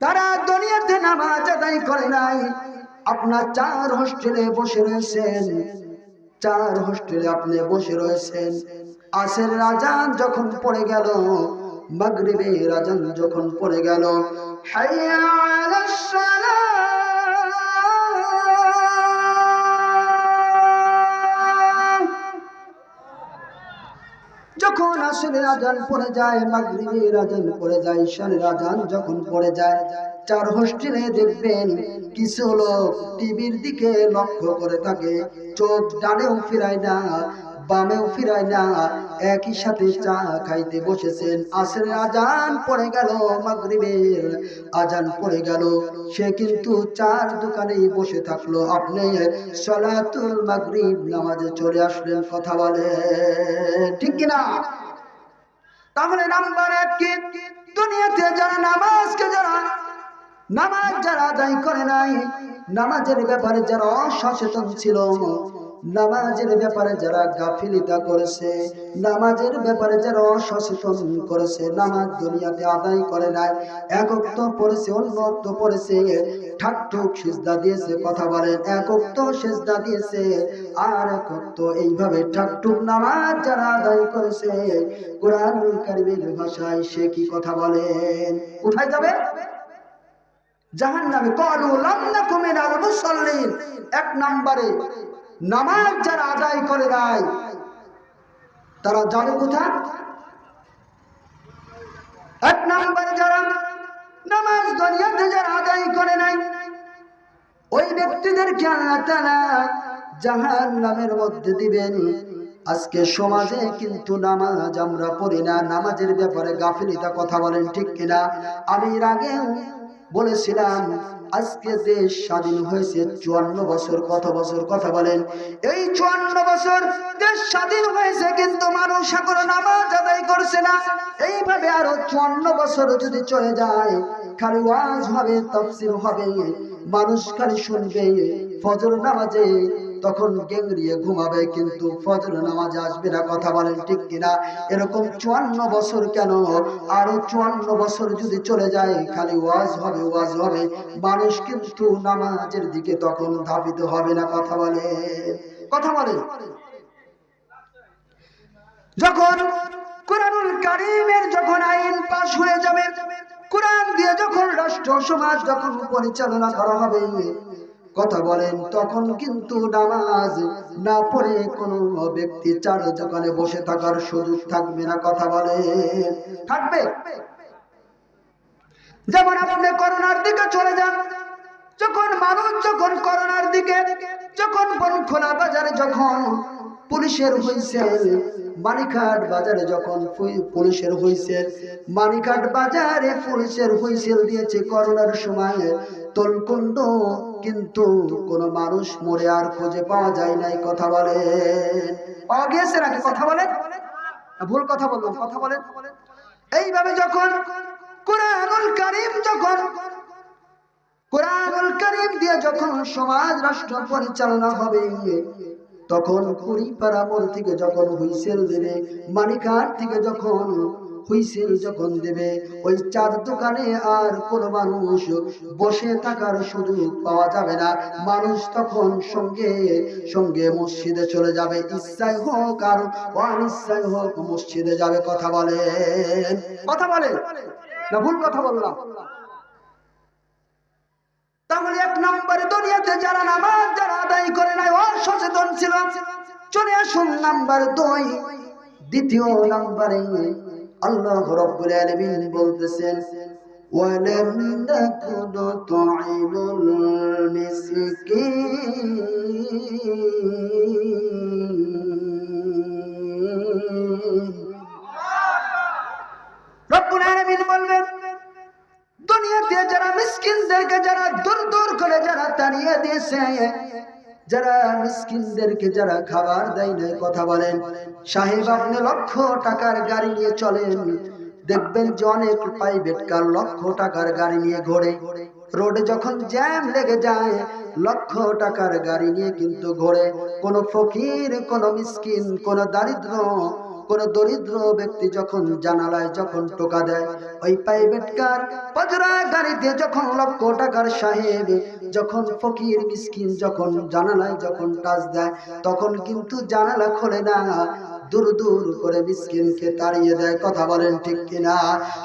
তারা দুনিয়াতে নামাজ আদায় করে নাই। আপনার চার হোস্টেলে বসে রয়েছেন। চার হোস্টেলে আপনি বসে রয়েছেন। রাজা যখন পড়ে গেল মাগরিবে রাজন যখন পড়ে গেল, হাইয়া আলাস যখন আসলে আজান পড়ে যায়, মাগরিবের আজান পড়ে যায়, ঈশানের আজান যখন পড়ে যায়, চার হোস্টেলে দেখবেন কিছু লোক টিভির দিকে লক্ষ্য করে থাকে, চোখ ডানেও ফিরায় না বামেও ফিরায় না একই সাথে চা খাইতে বসেছেন। আসরের আজান পড়ে গেল মাগরিবের। আজান পড়ে গেল। সে কিন্তু চার দোকানেই বসে থাকল। আপনি সলাতুল মাগরিব নামাজে চলে আসলেন কথা বলে। ঠিক কিনা? তাহলে নাম্বার এক কি? দুনিয়াতে যারা নামাজকে যারা নামাজ যারা আদায় করে নাই, নামাজের ব্যাপারে যারা অসচেতন ছিল নামাজের ব্যাপারে যারা গাফিলিতা করেছে, নামাজের ব্যাপারে যারা অসচেতন করেছে, নামাজ দুনিয়াতে আদায় করে নাই, একক্ত পড়েছে অন্যত্ব পড়েছে, ঠাকঠুক সিজদা দিয়েছে, কথা বলেন একক্ত সিজদা দিয়েছে, আর একক্ত এইভাবে ঠাকঠুক নামাজ যারা আদায় করেছে কোরআন কারিমের ভাষায় সে কি কথা বলেন কোথায় যাবে? জাহান নামে কলু লাম মিনাল মুসাল্লিন। এক নম্বরে নামাজ যারা আদায় করে নাই, তারা যাবে কোথায়? এক নম্বরে যারা নামাজ দুনিয়াতে যারা আদায় করে নাই, ওই ব্যক্তিদেরকে আল্লাহ তাআলা জাহান নামের মধ্যে দিবেন। আজকে সমাজে কিন্তু নামাজ আমরা পড়ি না, নামাজের ব্যাপারে গাফিলিতা কথা বলেন ঠিক কিনা? আমি এর আগেও বলেছিলাম, আজকে দেশ স্বাধীন হয়েছে, চুয়ান্ন বছর, কত বছর কথা বলেন? এই চুয়ান্ন বছর দেশ স্বাধীন হয়েছে, কিন্তু মানুষ এখন নামাজ আদায় করছে না। এইভাবে আরও চুয়ান্ন বছর যদি চলে যায়, খালি ওয়াজ হবে তফসিল হবে, মানুষ খালি শুনবে, ফজর নামাজে তখন গেংরিয়ে ঘুমাবে কিন্তু ফজর নামাজে আসবে না, কথা বলেন ঠিক কিনা? এরকম চুয়ান্ন বছর কেন? আরও চুয়ান্ন বছর যদি চলে যায়, খালি ওয়াজ হবে ওয়াজ হবে। মানুষ কিন্তু নামাজের দিকে তখন ধাবিত হবে না, কথা বলে কথা বলে যখন কোরআনুল কারিমের যখন আইন পাশ হয়ে যাবে, কোরআন দিয়ে যখন রাষ্ট্র, সমাজ যখন পরিচালনা করা হবে কথা বলেন, তখন কিন্তু নামাজ না পড়ে কোনো ব্যক্তি চার দোকানে বসে থাকার সুযোগ থাকবে না, কথা বলে। থাকবে? যেমন আপনি করোনার দিকে চলে যান, যখন মানুষ যখন করোনার দিকে, যখন বন খোলা বাজারে যখন পুলিশের হয়েছে মানিকাট বাজারে যখন পুলিশের হয়েছে মানিকাট বাজারে পুলিশের হুইসেল দিয়েছে করোনার সময়, তলকুণ্ড কিন্তু কোন মানুষ মরে আর খুঁজে পাওয়া যায় নাই, কথা বলে। পাওয়া গিয়েছে নাকি কথা বলে? ভুল কথা বললাম, কথা বলেন এইভাবে যখন কোরআনুল কারিম যখন, কোরআনুল কারিম দিয়ে যখন সমাজ, রাষ্ট্র পরিচালনা হবে, তখন কুড়িপাড়া মোড় থেকে যখন হুইসেল দেবে, মানিকার থেকে যখন হুইসেল যখন দেবে, ওই চার দোকানে আর কোনো মানুষ বসে থাকার সুযোগ পাওয়া যাবে না। মানুষ তখন সঙ্গে সঙ্গে মসজিদে চলে যাবে। ইচ্ছাই হোক আর অনিচ্ছাই হোক মসজিদে যাবে। কথা বলেন। কথা বলেন। না, ভুল কথা বললাম। তাহলে এক নম্বরে দুনিয়াতে যারা নামাজ, যারা আদায় করে নাই, অসচেতন ছিল চলে আসুন নাম্বার দুই। দ্বিতীয় নাম্বারে আল্লাহ রব্বুল আলামিন বলতেছেন, ওয়ালাম নাকুনু তু'ইমুল মিসকিন। রব্বুল আলামিন বলবেন দুনিয়াতে যারা মিসকিনদেরকে যারা দূর দূর করে যারা তাড়িয়ে দিয়েছে যারা মিসকিনদেরকে যারা খাবার দেয় না কথা বলেন। সাহেব আপনি লক্ষ টাকার গাড়ি নিয়ে চলেন। দেখবেন যে অনেক প্রাইভেট কার লক্ষ টাকার গাড়ি নিয়ে ঘোরে। রোডে যখন জ্যাম লেগে যায়, লক্ষ টাকার গাড়ি নিয়ে কিন্তু ঘোরে। কোনো ফকির, কোনো মিসকিন, কোনো দারিদ্র কোন দরিদ্র ব্যক্তি যখন জানালায় যখন টোকা দেয়, ওই প্রাইভেট কার পাজরা গাড়িতে যখন লক্ষ টাকার সাহেব, যখন ফকির মিসকিন যখন জানালায় যখন টাচ দেয়, তখন কিন্তু জানালা খোলে না। দূর দূর করে মিসকিনকে তাড়িয়ে দেয়, কথা বলেন ঠিক কিনা?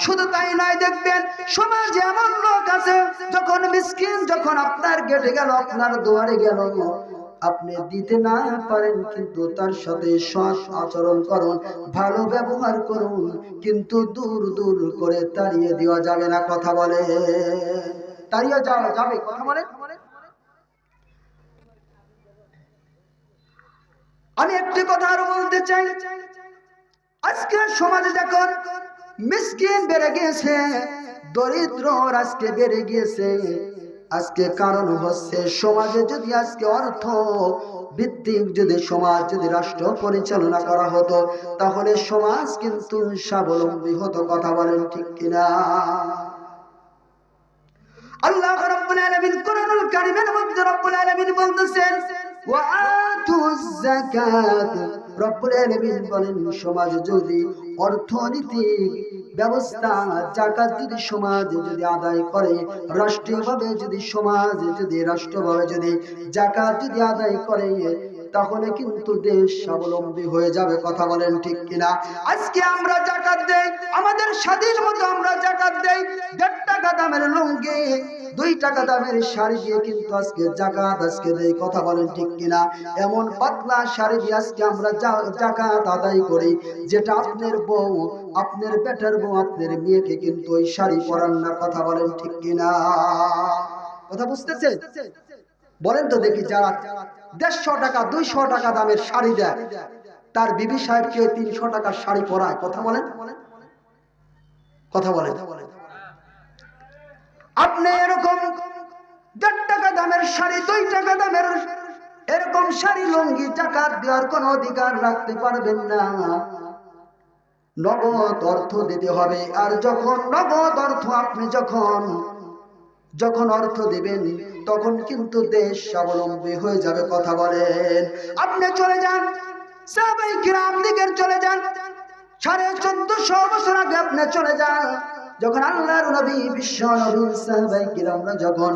শুধু তাই নয়, দেখবেন সমাজে এমন লোক আছে, যখন মিসকিন যখন আপনার গেটে গেল, আপনার দুয়ারে গেল আপনি দিতে না পারেন, কিন্তু তার সাথে সৎ আচরণ করুন, ভালো ব্যবহার করুন, কিন্তু দূর দূর করে তাড়িয়ে দেওয়া যাবে না, কথা বলে। তাড়িয়ে যাওয়া যাবে, কথা বলে। আমি একটি কথা আরও বলতে চাই। আজকে সমাজে দেখুন, মিসকিন বেড়ে গিয়েছে, দরিদ্র আজকে বেড়ে গিয়েছে। আজকে কারণ হচ্ছে সমাজে যদি আজকে অর্থ ভিত্তিক যদি সমাজ যদি রাষ্ট্র পরিচালনা করা হতো, তাহলে সমাজ কিন্তু স্বাবলম্বী হতো, কথা বলেন ঠিক কিনা? আল্লাহ রাব্বুল আলামিন কোরআনুল কারীমের মধ্যে আলামিন বলতেছেন, ওয়া আতুজ রব্বুল আলামিন বলেন, সমাজ যদি অর্থনৈতিক ব্যবস্থা, জাকাত যদি সমাজে যদি আদায় করে, রাষ্ট্রীয়ভাবে যদি সমাজে যদি, রাষ্ট্রভাবে যদি জাকাত যদি আদায় করে, তাহলে কিন্তু দেশ স্বাবলম্বী হয়ে যাবে, কথা বলেন ঠিক কিনা? আজকে আমরা জাকাত দেই, আমাদের স্বাধীন মতো আমরা জাকাত দেই দেড় টাকা দামের লুঙ্গি, দুই টাকা দামের শাড়ি দিয়ে কিন্তু আজকে জাকাত, আজকে দেই কথা বলেন ঠিক কিনা? এমন পাতলা শাড়ি দিয়ে আজকে আমরা জাকাত আদায় করি, যেটা আপনার বউ, আপনার বেটার বউ, আপনার মেয়েকে কিন্তু ওই শাড়ি পরান না, কথা বলেন ঠিক কিনা? কথা বুঝতেছেন? বলেন তো দেখি যারা দেড়শো টাকা, দুইশো টাকা দামের শাড়ি দেয়, তার বিবি সাহেবকে তিনশো টাকার শাড়ি পরায়, কথা বলেন? কথা বলেন। আপনি এরকম দেড় টাকা দামের শাড়ি, দুই টাকা দামের এরকম শাড়ি, লুঙ্গি টাকা দেওয়ার কোনো অধিকার রাখতে পারবেন না। নগদ অর্থ দিতে হবে। আর যখন নগদ অর্থ আপনি যখন যখন অর্থ দিবেন, তখন কিন্তু দেশ স্বাবলম্বী হয়ে যাবে, কথা বলেন। আপনি চলে যান সবাই গ্রাম দিকের চলে যান। সাড়ে চোদ্দশো বছর আগে আপনি চলে যান। যখন আল্লাহর নবী বিশ্ব নবী সাহাবাই কিরামরা যখন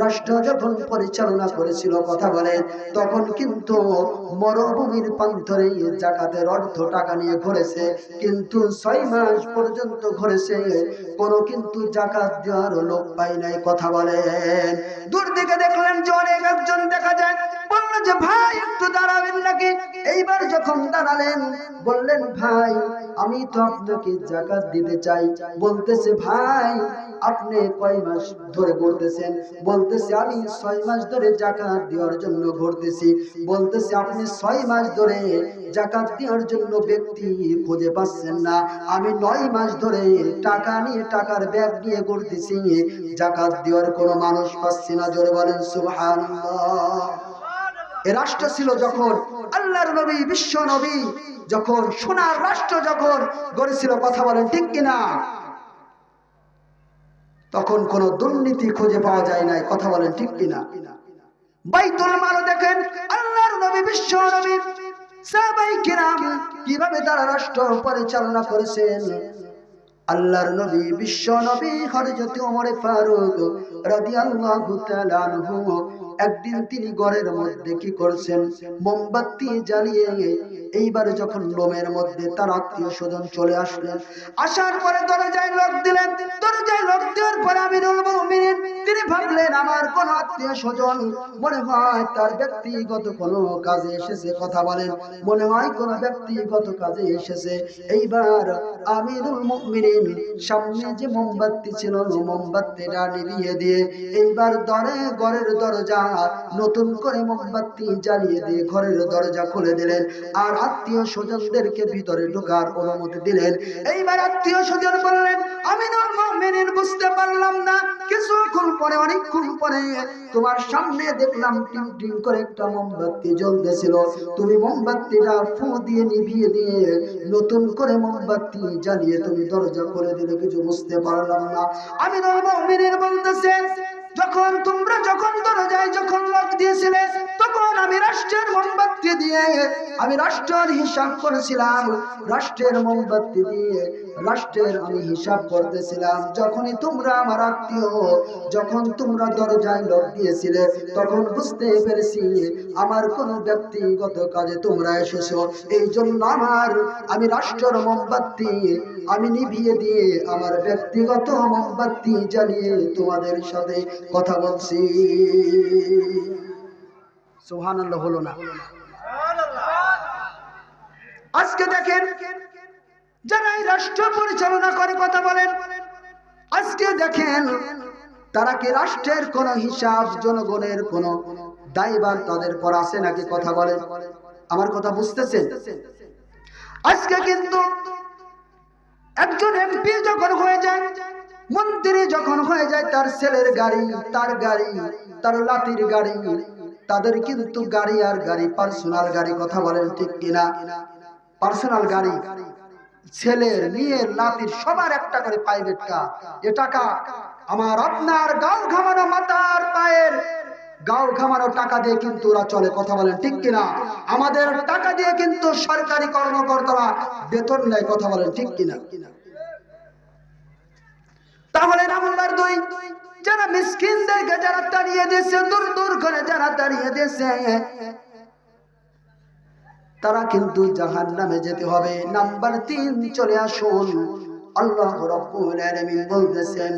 রাষ্ট্র যখন পরিচালনা করেছিল, কথা বলেন তখন কিন্তু মরুভূমির প্রান্তরে জাকাতের অর্থ টাকা নিয়ে ঘুরেছে। কিন্তু ছয় মাস পর্যন্ত ঘুরেছে, কোনো কিন্তু জাকাত দেওয়ার লোক পাই নাই, কথা বলেন দূর দিকে দেখলেন যে অনেক একজন দেখা যায়, বলল যে, ভাই, একটু দাঁড়াবেন নাকি? এইবার যখন দাঁড়ালেন, বললেন, ভাই, আমি তো আপনাকে জাকাত দিতে চাই। বলতেছে ভাই, আপনি কয় মাস ধরে ঘুরতেছেন? বলতেছে, আমি ছয় মাস ধরে জাকাত দেওয়ার জন্য ঘুরতেছি। বলতেছে, আপনি ছয় মাস ধরে জাকাত দেওয়ার জন্য ব্যক্তি খুঁজে পাচ্ছেন না। আমি নয় মাস ধরে টাকা নিয়ে, টাকার ব্যাগ নিয়ে ঘুরতেছি। জাকাত দেওয়ার কোনো মানুষ পাচ্ছি না। জোরে বলেন, সুবহানাল্লাহ। এ রাষ্ট্র ছিল যখন আল্লাহর নবী, বিশ্ব নবী, যখন সোনার রাষ্ট্র যখন গড়েছিল, কথা বলেন ঠিক কিনা? তখন কোন দুর্নীতি খুঁজে পাওয়া যায় নাই, কথা বলেন ঠিক কিনা? বাইতুল মাল দেখেন, আল্লাহর নবী, বিশ্ব নবী, সাহাবাই কিরাম কীভাবে তারা রাষ্ট্র পরিচালনা করেছেন? আল্লাহর নবী, বিশ্ব নবী, হযরত ওমর ফারুক রাদিয়াল্লাহু তাআলা আনহু একদিন তিনি ঘরের মধ্যে কি করছেন? মোমবাতি জ্বালিয়ে এইবার যখন লোমের মধ্যে তার আত্মীয় স্বজন চলে আসলেন, আসার পরে দরজায় লোক দিলেন। দরজায় লোক দেওয়ার পরে মুমিনিন, তিনি ভাবলেন, আমার কোন আত্মীয় স্বজন মনে হয় তার ব্যক্তিগত কোনো কাজে এসেছে। কথা বলেন, মনে হয় কোন ব্যক্তিগত কাজে এসেছে। এইবার আমিরুল মুমিনিন সামনে যে মোমবাতি ছিল, মোমবাতিটা নিভিয়ে দিয়ে এইবার দরে ঘরের দরজা নতুন করে মোমবাতি জ্বালিয়ে দিয়ে ঘরের দরজা খুলে দিলেন আর আত্মীয় স্বজনদেরকে ভিতরে ঢোকার অনুমতি দিলেন। এইবার আত্মীয় স্বজন বললেন, আমি মুমিনিন বুঝতে পারলাম না। কিছুক্ষণ পরে, অনেকক্ষণ পরে তোমার সামনে দেখলাম টিম টিম করে একটা মোমবাতি জ্বলতেছিল। তুমি মোমবাতিটা ফু দিয়ে নিভিয়ে দিয়ে নতুন করে মোমবাতি জ্বালিয়ে তুমি দরজা খুলে দিলে, কিছু বুঝতে পারলাম না। আমি মুমিনিন বলতেছেন যখন তোমরা যখন দরজায় যখন লক দিয়েছিলে যখন আমি রাষ্ট্রের মোমবাতি দিয়ে, আমি রাষ্ট্রের হিসাব করেছিলাম, রাষ্ট্রের মোমবাতি দিয়ে রাষ্ট্রের আমি হিসাব করতেছিলাম। যখনই তোমরা আমার আত্মীয়, যখন তোমরা দরজায় লক দিয়েছিলে, তখন বুঝতে পেরেছি আমার কোন ব্যক্তিগত কাজে তোমরা এসেছ। এই জন্য আমার, আমি রাষ্ট্রের মোমবাতি, আমি নিভিয়ে দিয়ে আমার ব্যক্তিগত মোমবাতি জ্বালিয়ে তোমাদের সাথে কথা বলছি। সোহান হলো না। আজকে দেখেন যারা এই রাষ্ট্র পরিচালনা করে কথা বলেন, আজকে দেখেন, তারা কি রাষ্ট্রের কোন হিসাব জনগণের কোন দায়ভার তাদের পর আছে নাকি কথা বলেন? আমার কথা বুঝতেছেন? আজকে কিন্তু একজন এমপি যখন হয়ে যায়, মন্ত্রী যখন হয়ে যায়, তার ছেলের গাড়ি, তার গাড়ি, তার লাতির গাড়ি তাদের কিন্তু গাড়ি আর গাড়ি পার্সোনাল গাড়ি কথা বলেন ঠিক কিনা? পার্সোনাল গাড়ি ছেলের মেয়ের নাতির সবার একটা করে প্রাইভেট কার এ টাকা আমার আপনার গাও ঘামানো মাতার পায়ের, গাও ঘামানো টাকা দিয়ে কিন্তু ওরা চলে, কথা বলেন ঠিক কিনা? আমাদের টাকা দিয়ে কিন্তু সরকারি কর্মকর্তারা বেতন নেয়, কথা বলেন ঠিক কিনা? তাহলে নাম্বার দুই যারা মিসকিনদেরকে যারা তাড়িয়ে দিয়েছে, দূর দূর করে যারা তাড়িয়ে দিয়েছে, তারা কিন্তু জাহান নামে যেতে হবে। নাম্বার তিন, চলে আসুন। আল্লাহ বলতেছেন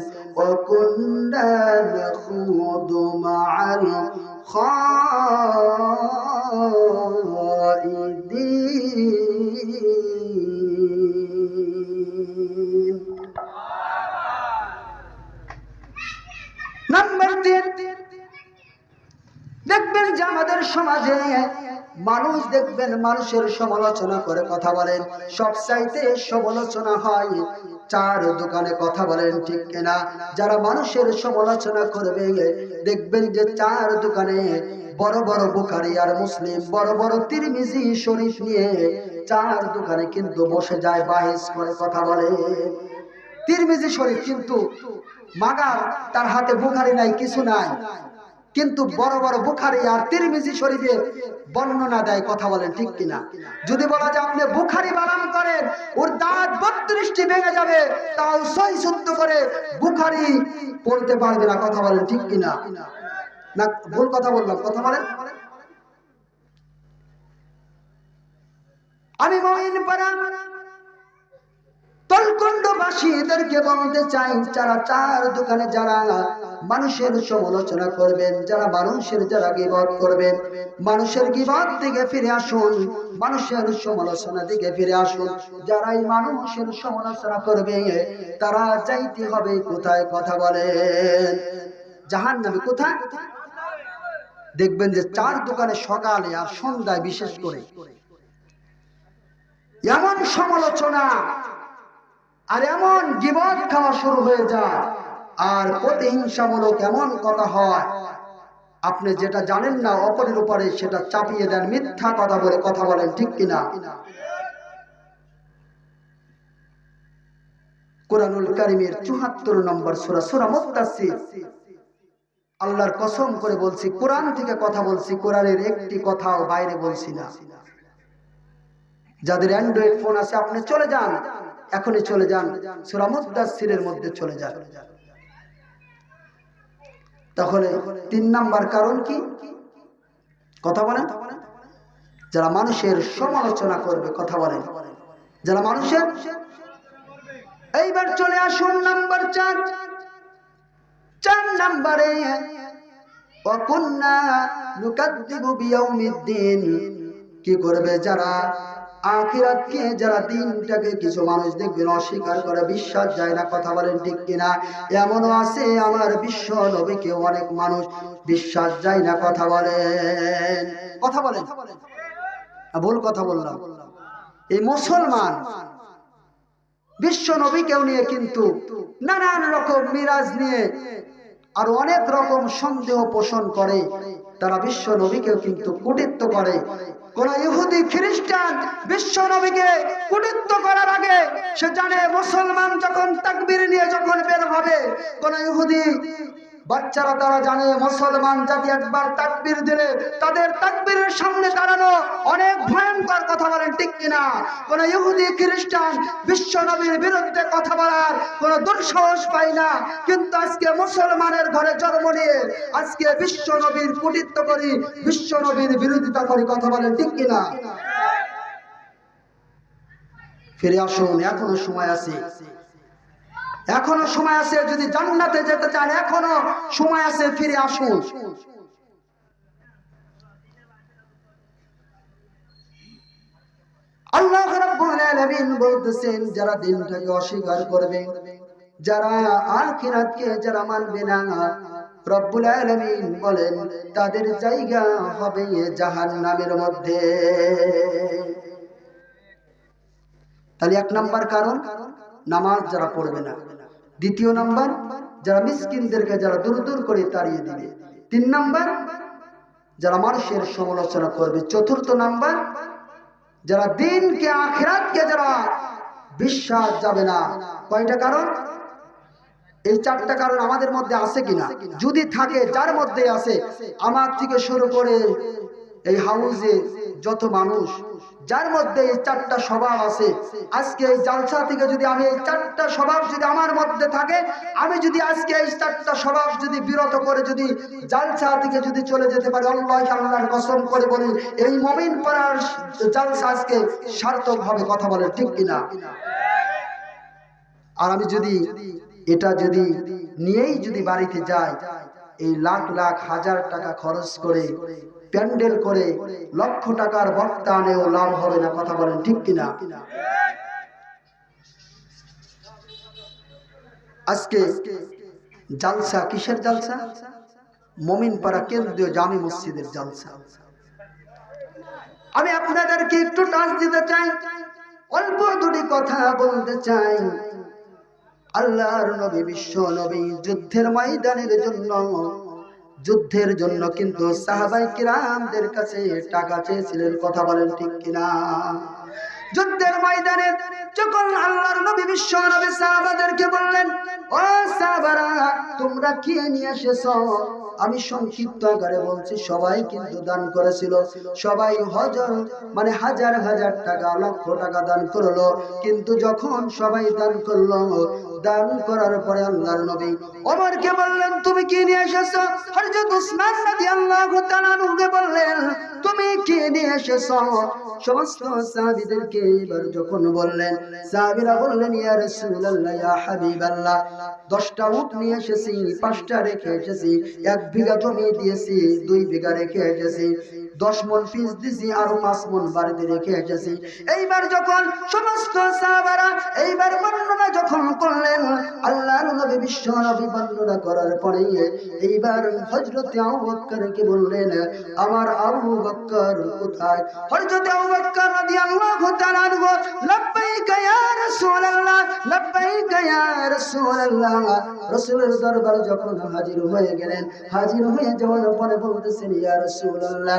নাম্বার তিন দেখবেন যে আমাদের সমাজে মানুষ দেখবেন মানুষের সমালোচনা করে কথা বলেন। সব চাইতে সমালোচনা হয় চার দোকানে কথা বলেন, ঠিক কিনা? যারা মানুষের সমালোচনা করবে, দেখবেন যে চার দোকানে বড় বড় বুখারি আর মুসলিম, বড় বড় তিরমিজি, শরীফ নিয়ে চার দোকানে কিন্তু বসে যায়, বাহিস করে কথা বলে। তিরমিজি, শরীফ কিন্তু মাগার, তার হাতে বুখারি নাই, কিছু নাই। কিন্তু বড় বড় বুখারি আর তিরমিজি শরীফে বর্ণনা দেয়, কথা বলেন ঠিক কিনা? যদি বলা যায় আপনি বুখারি বানান করেন, ওর দাঁত বত্রিশটি ভেঙে যাবে, তাও সই শুদ্ধ করে বুখারি পড়তে পারবে না, কথা বলেন ঠিক কিনা? না, ভুল কথা বললাম, কথা বলেন। আমি মহিন পাড়া তলকুণ্ডবাসী এদেরকে বলতে চাই, যারা চার দোকানে যারা মানুষের সমালোচনা করবেন, যারা মানুষের যারা গিবত করবেন, মানুষের গিবত থেকে ফিরে আসুন, মানুষের সমালোচনা দিকে ফিরে আসুন। যারাই মানুষের সমালোচনা করবে, তারা যাইতে হবে কোথায় কথা বলেন। জাহান নামে কোথায়? দেখবেন যে চার দোকানে সকালে আর সন্ধ্যায় বিশেষ করে। এমন সমালোচনা আর এমন জীবন খাওয়া শুরু হয়ে যায়, আর প্রতিহিংসামূলক এমন কথা হয়। আপনি যেটা জানেন না, অপরের উপরে সেটা চাপিয়ে দেন, মিথ্যা কথা বলে কথা বলেন, ঠিক কিনা? কোরআনুল কারিমের চুহাত্তর নম্বর সুরা সুরা মুত্তাসির আল্লাহর কসম করে বলছি, কোরআন থেকে কথা বলছি, কোরআনের একটি কথাও বাইরে বলছি না। যাদের অ্যান্ড্রয়েড ফোন আছে, আপনি চলে যান। এখনই চলে যান। সুরামুদ্দাসিরের মধ্যে চলে যান। তাহলে তিন নাম্বার কারণ কি? কথা বলেন। যারা মানুষের সমালোচনা করবে, কথা বলেন। যারা মানুষের এইবার চলে আসুন নাম্বার চার। চার নাম্বারে কি করবে যারা আখিরাতকে যারা দিনটাকে কিছু মানুষ দেখবেন অস্বীকার করে, বিশ্বাস যায় না, কথা বলেন ঠিক কিনা? এমনও আছে আমার বিশ্ব নবীকে অনেক মানুষ বিশ্বাস যায় না, কথা বলেন। কথা বলেন। ভুল কথা বললাম। এই মুসলমান বিশ্ব নবীকেও নিয়ে কিন্তু নানান রকম মিরাজ নিয়ে আর অনেক রকম সন্দেহ পোষণ করে। তারা বিশ্ব নবীকেও কিন্তু কুটিত্ব করে। কোন ইহুদি খ্রিস্টান বিশ্ব নবীকে কুটিত্ব করার আগে সে জানে মুসলমান যখন তাকবির নিয়ে যখন বের হবে, কোন ইহুদি বাচ্চারা তারা জানে মুসলমান জাতি একবার তাকবীর দিলে তাদের তাকবীরের সামনে দাঁড়ানো অনেক ভয়ঙ্কর কথা বলেন, ঠিক কিনা? কোন ইহুদি, খ্রিস্টান, বিশ্ব নবীর বিরুদ্ধে কথা বলার কোন দুঃসাহস পাই না। কিন্তু আজকে মুসলমানের ঘরে জন্ম নিয়ে আজকে বিশ্ব নবীর কুটিত্ব করি, বিশ্ব নবীর বিরোধিতা করি, কথা বলেন, ঠিক কিনা? ফিরে আসুন, এখনও সময় আছে। এখনও সময় আছে যদি জান্নাতে যেতে চান, এখনও সময় আছে ফিরে আসুন। আল্লাহ বলতেছেন, যারা দিনটাকে অস্বীকার করবে, যারা আখিরাতকে যারা মানবে না, রব্বুল বলেন, তাদের জায়গা হবে জাহান্নামের মধ্যে। তাহলে এক নাম্বার কারণ, নামাজ যারা পড়বে না। দ্বিতীয় নাম্বার, যারা মিসকিনদেরকে যারা দূর দূর করে তাড়িয়ে দিবে। তিন নাম্বার, যারা মানুষের সমালোচনা করবে। চতুর্থ নাম্বার, যারা দিনকে আখেরাতকে যারা বিশ্বাস যাবে না। কয়টা কারণ? এই চারটা কারণ আমাদের মধ্যে আছে কিনা? যদি থাকে, যার মধ্যে আছে, আমার থেকে শুরু করে এই হাউসে যত মানুষ, যার মধ্যে এই চারটা স্বভাব আছে, আজকে এই জালসা থেকে যদি আমি এই চারটা স্বভাব যদি আমার মধ্যে থাকে, আমি যদি আজকে এই চারটা স্বভাব যদি বিরত করে যদি জালসা থেকে যদি চলে যেতে পারি আল্লাহ আল্লাহর কসম করে বলি, এই মমিন পাড়ার জালসা আজকে সার্থক ভাবে কথা বলে, ঠিক কিনা? আর আমি যদি এটা যদি নিয়েই যদি বাড়িতে যাই এই লাখ লাখ হাজার টাকা খরচ করে, প্যান্ডেল করে, লক্ষ টাকার বক্তা আনেও লাভ হবে না, কথা বলেন ঠিক কিনা? আজকে জালসা কিসের জালসা? মমিনপাড়া কেন্দ্রীয় জামি মসজিদের জালসা। আমি আপনাদেরকে একটু টাচ দিতে চাই, অল্প দুটি কথা বলতে চাই। আল্লাহর নবী, বিশ্ব নবী যুদ্ধের ময়দানের জন্য। যুদ্ধের জন্য কিন্তু সাহাবাই কিরামদের কাছে টাকা চেয়েছিলেন, কথা বলেন ঠিক কিনা? যুদ্ধের ময়দানে যখন আল্লাহর নবী, বিশ্ব নবী সাহাবাদেরকে বললেন, ও সাহাবারা, তোমরা কি নিয়ে এসেছ? আমি সংক্ষিপ্ত আকারে বলছি, সবাই কিন্তু দান করেছিল। সবাই হজর মানে হাজার হাজার টাকা, লক্ষ টাকা দান করল। কিন্তু যখন সবাই দান করল, দান করার পরে আল্লাহর নবী ওমরকে বললেন, তুমি কি নিয়ে এসেছ? হযরত উসমান রাদিয়াল্লাহু তাআলা বললেন তুমি কে নিয়ে এসেছ? সমস্ত সাহাবিদেরকে এবার যখন বললেন, সাহাবিরা বললেন, ইয়া রাসূলুল্লাহ, ইয়া হাবিবাল্লাহ 10টা উট নিয়ে এসেছি, পাঁচটা রেখে এসেছি, এক বিঘা জমি দিয়েছি, দুই বিঘা রেখে এসেছি দশ মন পিস দিছি আরও পাঁচ মন বাড়িতে রেখে এসেছি। এইবার যখন সমস্ত সাহাবারা, এইবার বর্ণনা যখন করলেন, আল্লাহর নবী বিশ্ব নবী বর্ণনা করার পরে এইবার হযরতে আবু বকরকে বললেন, আমার আবু বকর কোথায়? হযরতে আবু বকর রাদিয়াল্লাহু তাআলা লাব্বাইক ইয়া রাসূলুল্লাহ, লাব্বাইক ইয়া রাসূলুল্লাহ। রাসূলের দরবারে যখন হাজির হয়ে গেলেন, হাজির হয়ে যাওয়ার পরে বলতেছেন, ইয়া রাসূলুল্লাহ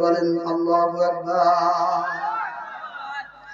বলেন আল্লাহ আকবার।